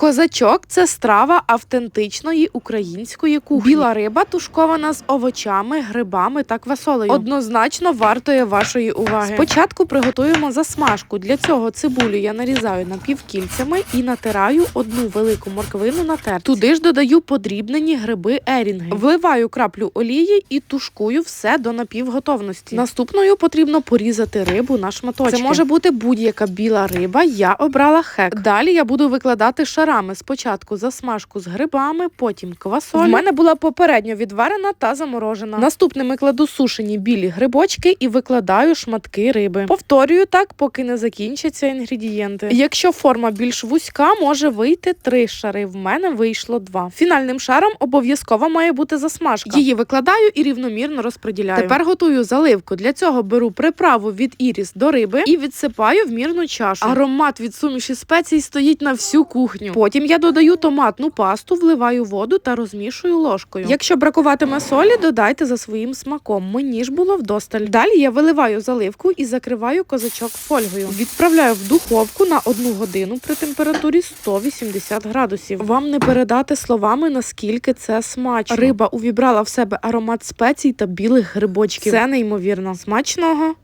Козачок це страва автентичної української кухні. Біла риба тушкована з овочами, грибами та квасолею. Однозначно вартує вашої уваги. Спочатку приготуємо засмажку. Для цього цибулю я нарізаю напівкільцями і натираю одну велику морквину на терці. Туди ж додаю подрібнені гриби ерінги. Вливаю краплю олії і тушкую все до напівготовності. Наступною потрібно порізати рибу на шматочки. Це може бути будь-яка біла риба. Я обрала хек. Далі я буду викладати шарами. Спочатку засмажку з грибами, потім квасоль. В мене була попередньо відварена та заморожена. Наступними кладу сушені білі грибочки і викладаю шматки риби. Повторюю так, поки не закінчаться інгредієнти. Якщо форма більш вузька, може вийти три шари. В мене вийшло два. Фінальним шаром обов'язково має бути засмажка. Її викладаю і рівномірно розподіляю. Тепер готую заливку. Для цього беру приправу від іріс до риби і відсипаю в мірну чашу. Аромат від суміші спецій стоїть на всю кухню. Потім я додаю томатну пасту, вливаю воду та розмішую ложкою. Якщо бракуватиме солі, додайте за своїм смаком. Мені ж було вдосталь. Далі я виливаю заливку і закриваю козачок фольгою. Відправляю в духовку на одну годину при температурі 180 градусів. Вам не передати словами, наскільки це смачно. Риба увібрала в себе аромат спецій та білих грибочків. Це неймовірно смачного.